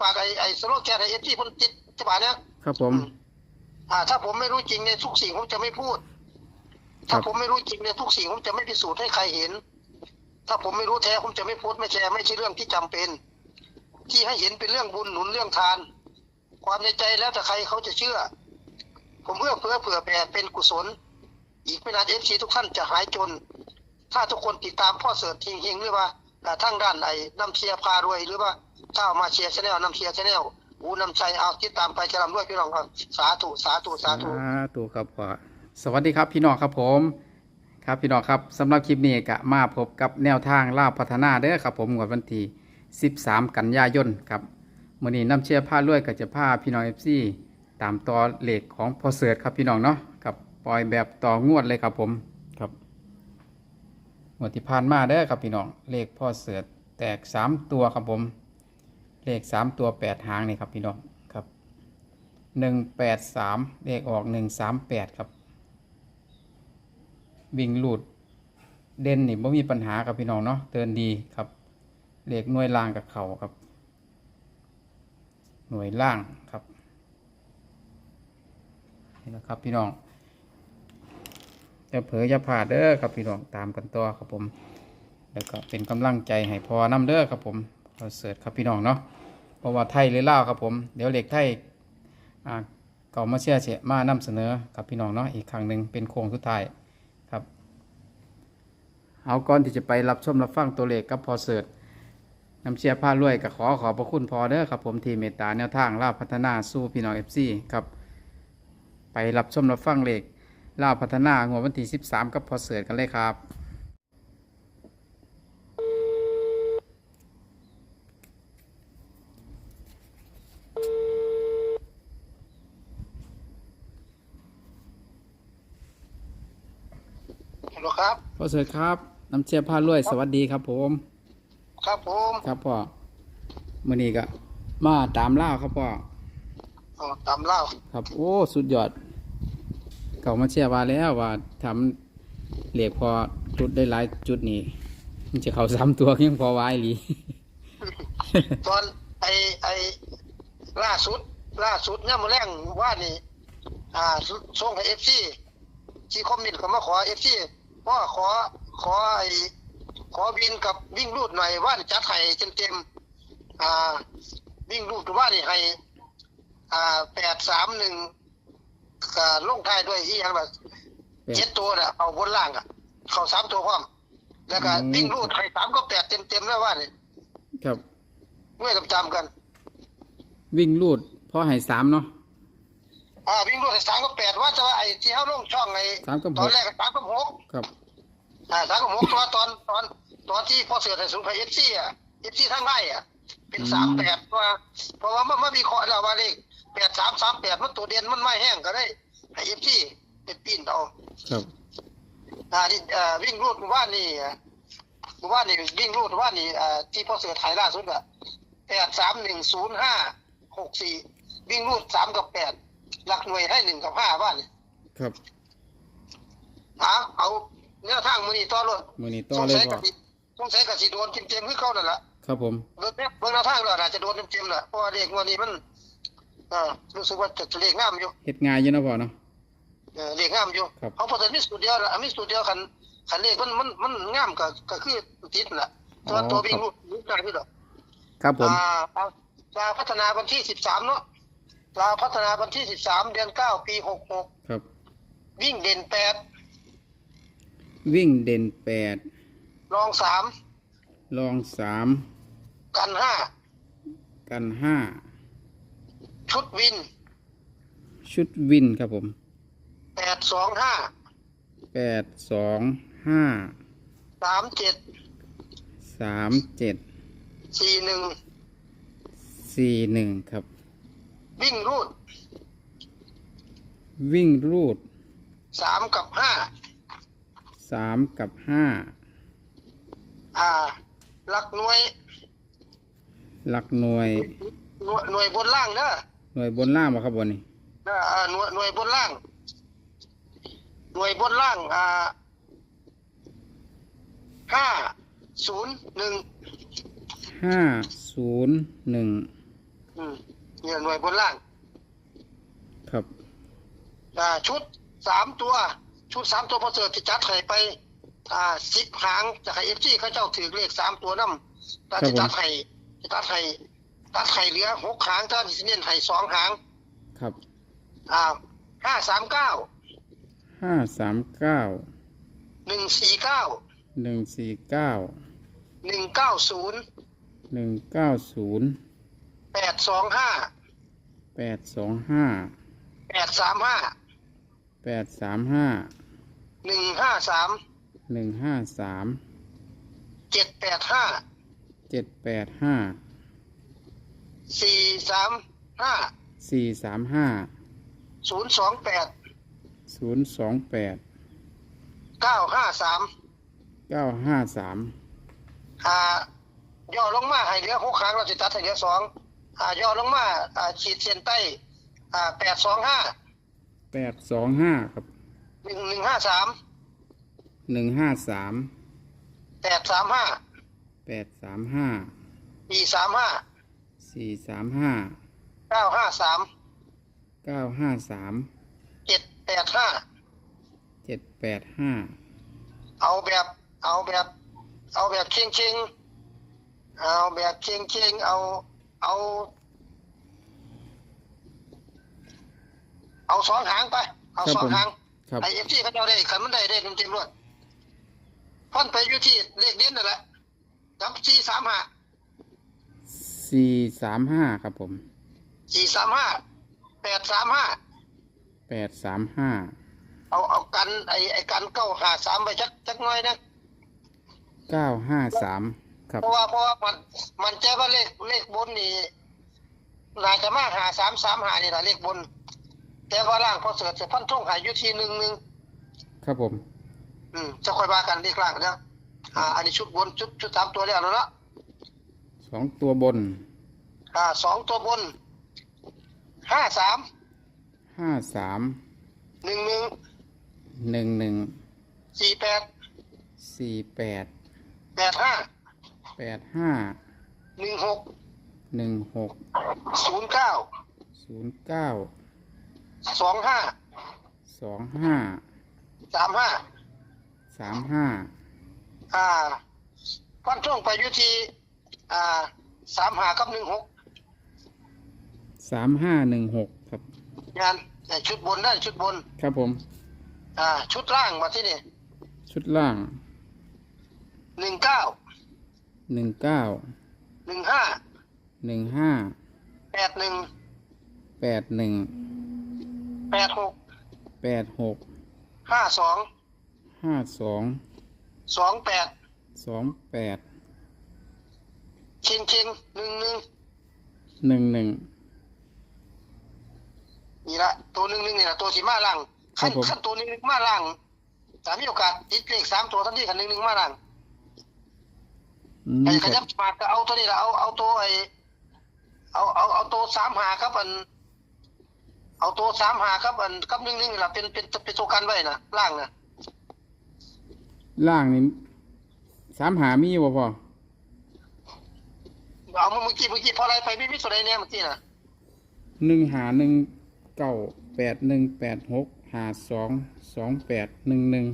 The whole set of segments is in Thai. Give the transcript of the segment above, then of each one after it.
ฝากไอ้ไอ้สโลแกนไอ้เอฟที่ผมติดฉบับเนี้ยครับผม อ่า ถ้าผมไม่รู้จริงในทุกสิ่งผมจะไม่พูดครัถ้าบผมไม่รู้จริงในทุกสิ่งผมจะไม่พิสูจน์ให้ใครเห็น ถ้าผมไม่รู้แท้ผมจะไม่โพสต์ไม่แชร์ไม่ใช่เรื่องที่จำเป็น ที่ให้เห็นเป็นเรื่องบุญหนุนเรื่องทาน ความในใจแล้วแต่ใครเขาจะเชื่อ ผมเพื่อเพื่อเผื่อแผ่เป็นกุศล อีกไม่นานเอฟซีทุกท่านจะหายจน ถ้าทุกคนติดตามพ่อเสิร์ชเฮงๆหรือว่าอ่าทั้งด้านไหนน้ำเชียร์พารวยหรือว่า ถ้าเอามาเชียร์ชาแนลน้ำเชียร์ชาแนลอูน้ำชัยเอาติดตามไปจะรำด้วยพี่น้องครับสาธุสาธุสาธุสาธุครับพ่อสวัสดีครับพี่น้องครับผม ครับพี่น้องครับสำหรับคลิปนี้ก็มาพบกับแนวทางล่าวพัฒนาเด้อครับผมงวดวันที่13 กันยายนครับมื้อนี้น้ำเชื่อผ้ารวยก็จะพาพี่น้อง FC ตามต่อเลขของพอเสิร์ชครับพี่น้องเนาะกับปล่อยแบบต่องวดเลยครับผมครับงวดที่ผ่านมาเด้อครับพี่น้องเลขพ่อเสิร์ชแตก 3 ตัวครับผม เลข3ตัว8หางนี่ครับพี่น้องครับหนึ่งแปดสามเลขออกหนึ่งสามแปดครับ วิ่งหลุดเด่นนี่ไม่มีปัญหากับพี่น้องเนาะเตือนดีครับเลขหน่วยล่างกับเขาครับ หน่วยล่างครับนี่นะครับพี่น้องจะเผยจะผ่าเด้อครับพี่น้องตามกันต่อครับผม แล้วก็เป็นกำลังใจให้พอน้ำเด้อครับผมพอเสิร์ชครับพี่น้องเนาะ ราะว่าไทยหรือลาวครับผม เดี๋ยวเหลขไทยอ่าก็มาเชื่อเชมานำเสนอกับพี่น้องเนาะอีกครั้งหนึ่งเป็นโค้งสุดท้ายครับ เอาก่อนที่จะไปรับชมรับฟังตัวเลขกับพอเสิร์ตนำเชียร์ผ้ารวยก็ขอขอบพระคุณพอเด้อครับผมทีเมตตาแนวทางล่าพัฒนาสู้พี่น้องเอฟซีครับไปรับชมรับฟังเลขล่าพัฒนางวดวันที่ 13 กับพอเสิร์ตกันเลยครับ ฮัลโหลครับ พ อเสิร์ตครับน้ำเชียร์ผ้ารวยสวัสดีครับผม ครับผมครับพ่อมื่อนี้ก็มาตามล่าวครับพ่ออ๋อตามเล่าครับ โอ้สุดยอดเก่ามาเชียร์ว่าแล้วว่าทำเหล็กพอจุดได้หลายจุดนี่มันจะเข้าสามตัวยังพอไว้หลีตอนไอไอล่าสุด ล่าสุดเนี่ยมาแรงว่านี่ อ่าส่งให้เอฟซีที่คอมเมนต์เขามาขอเอฟซี ว่าขอขอไอขอบินกับวิ่งรูดหน่อยว่านี่จัดให้เต็มๆอ่า วิ่งรูดว่านี่ให้อ่าแปดสามหนึ่งก็ลงท้ายด้วยที่ยังแบบเจ็ดตัวน่ะเอาบนล่างอะ เข้าสามตัวพร้อม แล้วก็อืมวิ่งรูดไข่สามก็แปดเต็มเต็มๆแล้วว่านี่ครับไม่จำจำๆกัน วิ่งลูดพอให้สามเนาะ อ่าวิ่งรูดไข่สามก็แปดว่าจะว่าไอ้ที่เขาลงช่องไอ้สามกับหก ตอนแรกสามกับหกครับอ่าสามกับหกตัวตอนตอนตอนที่พอเสือไทยสูงไทยเอฟซีอะเอฟซีทั้งไร่อะ เป็นสามแปดว่าเพราะว่ามันมันมีข้อแล้วว่าเลขแปดสามสามแปดมันตัวเด่นมันไม่แห้งก็ได้ไอเอฟซีเป็นปีนเอา ครับอ่าที่เอ่อวิ่งรูดหมู่บ้านนี่อะหมู่บ้านนี่วิ่งรูดหมู่บ้านนี่อ่าที่พ่อเสือถ่ายล่าสุดอะแปดสามหนึ่งศูนย์ห้าหกสี่วิ่งรูดสามกับแปด หลักหน่วยให้หนึ่งกับห้าบ้านนี่ครับเอาเอาแนวทางมือนี่ต่อรถมือนี้ต่อสงเลยสัยพ่กัอบสิสงสัยกับสิโดนเต็มๆคือเขานั่นแหละครับผมเบิ่งเบิ่งแนวทางแล้วน่าจะโดนเต็มๆแหละเพราะว่าเลขงวันนี้มันอ่ารู้สึกว่าจะเลขงามอยู่เฮ็ดง่ายอยู่เนาะพ่อเนาะเออเลขงามอยู่ครับเขาพอจะมีสูตรเดียวละมีสูตรเดียวคันคันเลขมันมันมันงามก็ก็คือติดนั่นแหละตัวตัววิ่งรูดรูดได้พี่ดอกครับผมอ่าเอาลาพัฒนาวันที่สิบสามเนาะ ลาพัฒนาวันที่สิบสามเดือนเก้าปีหกหกครับ วิ่งเด่นแปดวิ่งเด่นแปดรองสามลองสามกันห้ากันห้าชุดวินชุดวินครับผมแปดสองห้าแปดสองห้าสามเจ็ดสามเจ็ดสี่หนึ่งสี่หนึ่งครับ วิ่งรูดวิ่งรูดสามกับห้าสามกับห้าอ่า หลักหน่วยหลักหน่วย หน่วยหน่วยบนล่างเนอะหน่วยบนล่างบ่ครับบนนี่เนอะอ่าหน่วยหน่วยบนล่าง หน่วยบนล่าง อ่าห้าศูนย์หนึ่งห้าศูนย์หนึ่ง เนี่ยหน่วยบนล่าง ครับอ่าชุดสามตัว ชุดสามตัวพอเสิร์ตที่จัดให้ไป อ่าสิบหางจากไอเอฟซีเขาเจ้าถือเลขสามตัวนำแต่ที่ตัดให้ที่ตัดให้ตัดให้เหลือหกหางถ้าดิสเนียนให้สองหาง ครับ อ่าห้าสามเก้าห้าสามเก้าหนึ่งสี่เก้าหนึ่งสี่เก้าหนึ่งเก้าศูนย์หนึ่งเก้าศูนย์แปดสองห้า แปดสองห้าแปดสามห้าแปดสามห้าหนึ่งห้าสามหนึ่งห้าสามเจ็ดแปดห้าเจ็ดแปดห้าสี่สามห้าสี่สามห้าศูนย์สองแปดศูนย์สองแปดเก้าห้าสามเก้าห้าสามอ่าย่อลงมาให้เหลือหกครั้งเราจะตัดให้เหลือสอง อ่าย่อลงมาอ่าขีดเส้นใต้อ่าแปดสองห้าแปดสองห้าครับหนึ่งหนึ่งห้าสามหนึ่งห้าสามแปดสามห้าแปดสามห้าสี่สามห้าสี่สามห้าเก้าห้าสามเก้าห้าสามเจ็ดแปดห้าเจ็ดแปดห้าเอาแบบเอาแบบ เอาแบบเชิงเชิงๆเอาแบบเชิงเชิงๆเอา เอา เอาสองหางไป เอาสองหางครับไอเอฟซีเขาจะเอาได้ขันมันได้ได้เต็มๆรวดพ่นไปอยู่ที่เลขเด่นนั่นแหละจับสี่สามห้าสี่สามห้าครับผมสี่สามห้าแปดสามห้าแปดสามห้าเอาเอากันไอไอกันเก้าหาสามไปจักจักหน่อยนะเก้าห้าสาม ครับ เพราะว่าเพราะว่ามันมันใจว่าเลขเลขบนนี่น่าจะมาหาสามสามหานี่แหละเลขบน แต่ว่าล่างพอเสือจะพันท่งหายอยู่ที่หนึ่งหนึ่งครับผม อืมจะค่อยว่ากันเลขล่างนะอ่าอันนี้ชุดบนชุดชุดสามตัวแล้วแล้วเนาะสองตัวบนอ่าสองตัวบนห้าสามห้าสามหนึ่งหนึ่งหนึ่งหนึ่งสี่แปดสี่แปดแปดห้า แปดห้าหนึ่งหกหนึ่งหกศูนย์เก้าศูนย์เก้าสองห้าสองห้าสามห้าสามห้าอ่าพันท่งไปอยู่ที่อ่าสามหากับหนึ่งหกสามห้าหนึ่งหกครับ งานแต่ชุดบนนั่นชุดบน ครับผม อ่า ชุดล่างมาที่นี่ ชุดล่างหนึ่งเก้า หนึ่งเก้าหนึ่งห้าหนึ่งห้าแปดหนึ่งแปดหนึ่งแปดหกแปดหกห้าสองห้าสองสองแปดสองแปดเชิงเชิงหนึ่งหนึ่งหนึ่งหนึ่งนี่ละตัวหนึ่งหนึ่งนี่ละตัวสีมาล่างครัขั้บนผมขั้นตัวหนึ่งมาล่างแต่มีโอกาสติดเลขสามตัวทันทีขันหนึ่งหนึ่งมาล่างอืม ไอ้คขยัรับบมาก็เอาตัวนี้ละเอาเอาตัวไอ้เอาเอาเอาตัวสามหาครับอัน เอาตัวสามหาครับอันกับหนึ่งหนึ่งนี่ละเป็นเป็นเป็นตัวกันไว้นะล่างนะล่างนี่สามหามีบ่พอเอาเมื่อกี้เมื่อกี้พออะไรไปไม่มีตัวใดเนี่ยเมื่อกี้นะหนึ่งหาหนึ่งเก้าแปดหนึ่งแปดหกหาสองสองแปดหนึ่งหนึ่ง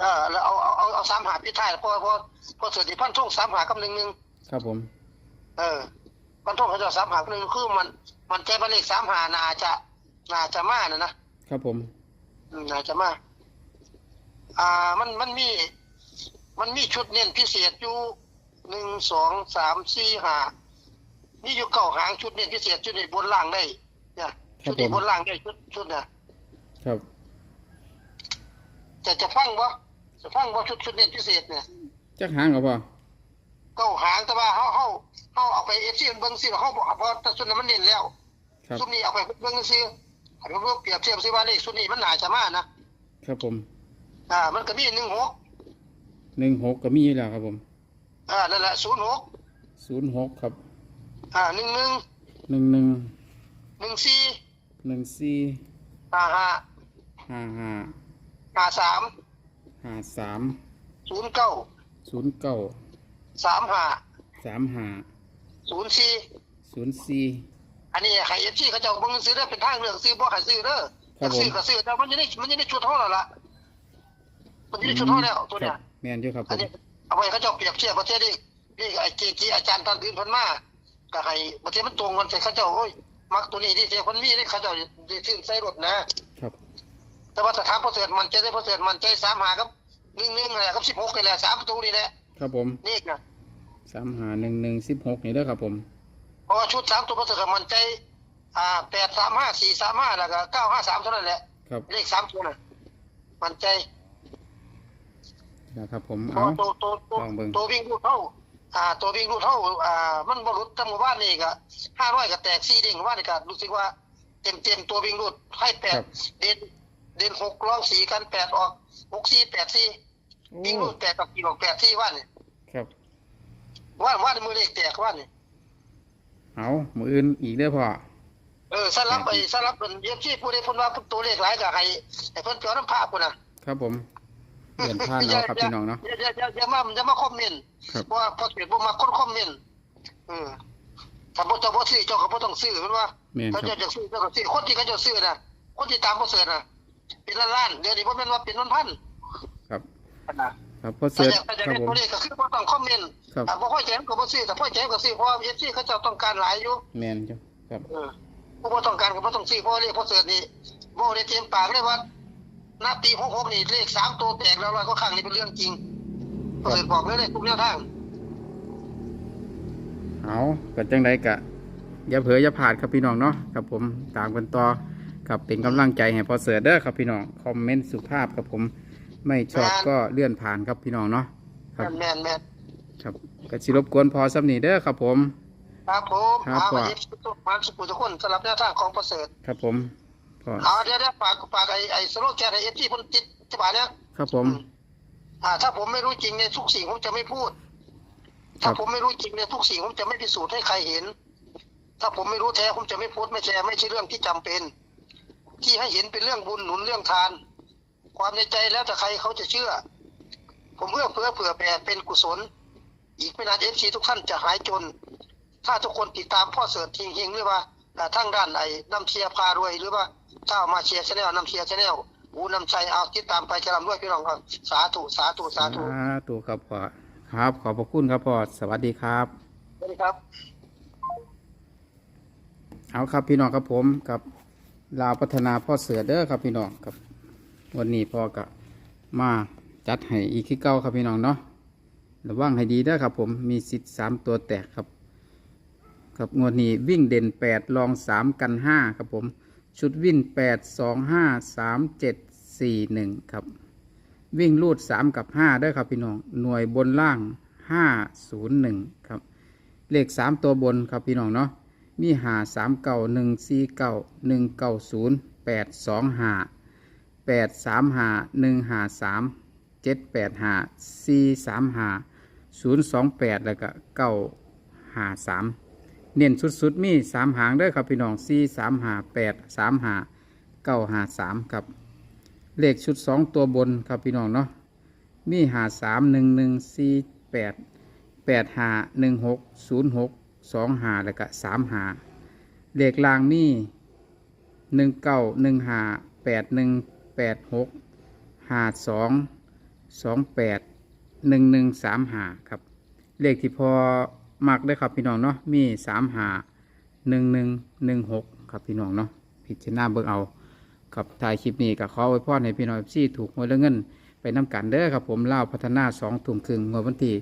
เออแล้วเอาเอาเอาเอาสามหาพิท้ายเพราะเพราะเพราะเสือที่พันทุ่งสามหากับหนึ่งหนึ่งครับผม เออพันทุ่งเขาจะสามหากับหนึ่งคือมัน มันใจเป็นเลขสามหาน่าจะน่าจะมานะนะครับผม อืมน่าจะมาอ่ามันมันมี มันมีชุดเน้นพิเศษอยู่หนึ่งสองสามสี่ห้านี่อยู่เก้าหางชุดเน้นพิเศษชุดนี้บนล่างได้เนี่ยชุดนี้บนล่างได้ชุดชุดเนี่ยครับ จะจะฟังบ่ จะฟังบ่ชุดชุดเน้นพิเศษเนี่ยจักหางกับพ่อเก้าหางแต่ว่าเฮาเฮาเฮาเอาไปเอฟซีเบิ่งซิว่าเฮาบ่เพราะแต่ชุดนั้นมันเน้นแล้วครับชุดนี้เอาไปเบิ่งซิให้มันเปรียบเทียบซิว่าเลขชุดนี้มันน่าจะมานะครับผม อ่า มันก็มี16หนึ่งหกก็มีอยู่แล้วครับผม อ่านั่นแหละ06ศูนย์หกครับ อ่า11หนึ่งหนึ่ง14หนึ่งสี่55ห้าห้า53ห้าสาม 09ศูนย์เก้า35สามห้า04ศูนย์สี่54อันนี้ใครเอฟซีเขาจะเอาเบิ่งซื้อได้อเป็นทางเลือกซื้อบ่ใครซื้อเด้อครับผมซื้อก็ซื้อแต่มันยังได้มันยังได้ชุดเท่าแล้วล่ะมันยังได้ชุดเท่าแล้วตัวคเนี้รัยบแม่นอยู่ครับผอันมนี้เอาไว้เขาจะเปรียบเทียบประเทศนี้นี่ไอ้เจจีอาจารย์ท่านอื่นเพิ่นมาก็ให้ประเทศมันตรงกันใส่เขาเจ้าโอ้ยมักตัวนี้ที่เสียคนมีนี่เขาเจ้าได้ซื้อใส่รถนะครับ แต่ว่าถ้าถามประเสริฐมันใจได้ประเสริฐมันใจสามหากับหนึ่งหนึ่งอะไรกับสิบหกนี่แหละสามประตูนี่แหละครับผมนี่นะสามหาหนึ่งหนึ่งสิบหกนี่เด้อครับผมเพราะว่าชุดสามตัวประเสริฐมันใจอ่าแปดสามห้าสี่สามห้าแล้วก็เก้าห้าสามเท่านั้นแหละครับเลขสามตัวน่ะมันใจนะครับผมเพเอาราะตัวตัวตัวลองเบิ่งตัววิ่งรูดเท่าอ่า ตัววิ่งรูดเท่าอ่า มันบรุษตั้งหมู่บ้านนี่ก็ห้าร้อยก็แตกสี่เด้งหมู่บ้านนี่ก็รู้สึกว่าเต็มเต็มๆตัววิ่งรูดให้แปดเด่น เด่นหกรองสี่กันแปดออกหกสี่แปดสี่โอ้วิ่งรูดแปดกับกี่ออกแปดสี่ว่านี่ครับว่าว่ามือเลขแตกว่านี่เอามืออื่นอีกเด้อพ่อเออสลับไปสลับเป็นเยี่ยมที่ผู้ใดพูดว่าตัวเลขหลายก็ให้ให้เพิ่นเกี่ยวน้ำผ้าพุ่นน่ะครับผมเดินผ่านเราครับพี่น้องเนาะอย่าอย่าอย่าอย่ามาอย่ามาคอมเมนต์ครับเพราะว่าพอเกิดบ่มาคนคอมเมนต์เออถ้าบ่เจ้าบ่ซื้อเจ้าก็บ่ต้องซื้อเพิ่นว่าแม่นคเขารับเจ้าจะซื้อเจ้าก็ซื้อคนที่เขาเจ้าซื้อน่ะคนที่ตามบ่ซื้อน่ะ เป็นล้านๆเดี๋ยวนี้บ่แม่นว่าเป็นพันครับๆนะครับพ่อถ้าเสิร์ชอยากถ้าอยากครับได้ผมตัวเลขก็คือบ่ต้องคอมเมนต์ครับอ่าบ่ค่อยแจ้งก็บ่ซื้อแต่พอแจ้งก็ซื้อเพราะว่า FC เขาเจ้าต้องการหลายอยู่แม่นจ้ะครับเออผู้บ่ต้องการก็บ่ต้องซื้อเพราะว่าเลขพอเสิร์ชนี่บ่ได้เต็มปากเลยว่าหน้าปี66นี่เลขสามตัวแตกแล้วร้อยกว่าครั้งนี่เป็นเรื่องจริงพอเสิร์ชบอกเลยเลยทุกแนวทางเอาก็จังไดกะอย่าเผลออย่าพลาดครับพี่น้องเนาะครับผมตามกันต่อ ครับเป็นกำลังใจให้พอเสิร์ชเด้อครับพี่น้องคอมเมนต์สุภาพครับผมไม่ชอบก็เลื่อนผ่านครับพี่น้องเนาะครับแม่นแม่นครับก็สิรบกวนพอสำนีเด้อครับผม ครับผมครับ เอาพ่อมาเอฟซีทุกมาสุขุทุกคนสำหรับแนวทางของประเสริฐครับผมพอเอาเดี๋ยวเดี๋ยวฝากฝากไอ้ไอ้สโลแกนไอ้เอฟซีคนติดฉบับเนี้ย ครับผม อ่าถ้าผมไม่รู้จริงในทุกสิ่งผมจะไม่พูด ครัถ้าบ ผมไม่รู้จริงในทุกสิ่งผมจะไม่พิสูจน์ให้ใครเห็น ถ้าผมไม่รู้แท้ผมจะไม่โพสต์ไม่แชร์ไม่ใช่เรื่องที่จำเป็น ที่ให้เห็นเป็นเรื่องบุญหนุนเรื่องทาน ความในใจแล้วแต่ใครเขาจะเชื่อ ผมเพื่อเพื่อเผื่อแผ่เป็นกุศล อีกไม่นานเอฟซีทุกท่านจะหายจน ถ้าทุกคนติดตามพ่อเสิร์ชเฮงๆหรือว่าอ่าทั้งด้านไอ้น้ำเชียร์พารวยหรือว่าเจ้ามาเชียร์ชาแนลน้ำเชียร์ชาแนลอูน้ำชัยเอาติดตามไปจะรำด้วยพี่น้องครับสาธุสาธุสาธุสาธุครับพ่อครับ ขอบพระคุณครับพ่อสวัสดีครับสวัสดีครับ เอาครับพี่น้องครับผมกับ ลาวพัฒนาพ่อเสือเด้อครับพี่น้องครับ วันนี้พ่อก็มาจัดให้อีกที่เก้าครับพี่น้องเนาะระวังให้ดีเด้อครับ ผมมีสิทธิ์สามตัวแตกครับ ครับงวดนี้วิ่งเด่นแปดรองสามกันห้าครับผม ชุดวิ่งแปดสองห้าสามเจ็ดสี่หนึ่งครับ วิ่งรูดสามกับห้าเด้อครับพี่น้องหน่วยบนล่างห้าศูนย์หนึ่งครับ เลขสามตัวบนครับพี่น้องเนาะ มีหาสามเก้าหนึ่งสี่เก้าหนึ่งเก้าศูนย์แปดสองหาแปดสามหาหนึ่งหาสามเจ็ดแปดหาสี่สามหาศูนย์สองแปดแล้วก็เก้าหาสามเน้นสุดๆมีสามหางเด้อครับพี่น้องสี่สามหาแปดสามหาเก้าหาสามครับ เลขชุดสองตัวบนครับพี่น้องเนาะมีหาสามหนึ่งหนึ่งสี่แปดแปดหาหนึ่งหกศูนย์หก สองหาแล้วก็สามหาเลขลางมีหนึ่งเก้าหนึ่งหาแปดหนึ่งแปดหกหาสองสองแปดหนึ่งหนึ่งสามหาครับ เลขที่พอมักได้ครับพี่น้องเนาะมีสามหาหนึ่งหนึ่งหนึ่งหกครับพี่น้องเนาะพิจารณาเบิ่งเอาครับถ่ายคลิปนี้ก็ขอไว้พรให้พี่น้องซี่ถูกหวยและเงิน ไปน้ำกันเด้อครับผมเล่าพัฒนาสองถุงครึ่งเมื่อวันที่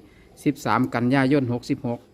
13กันยายน66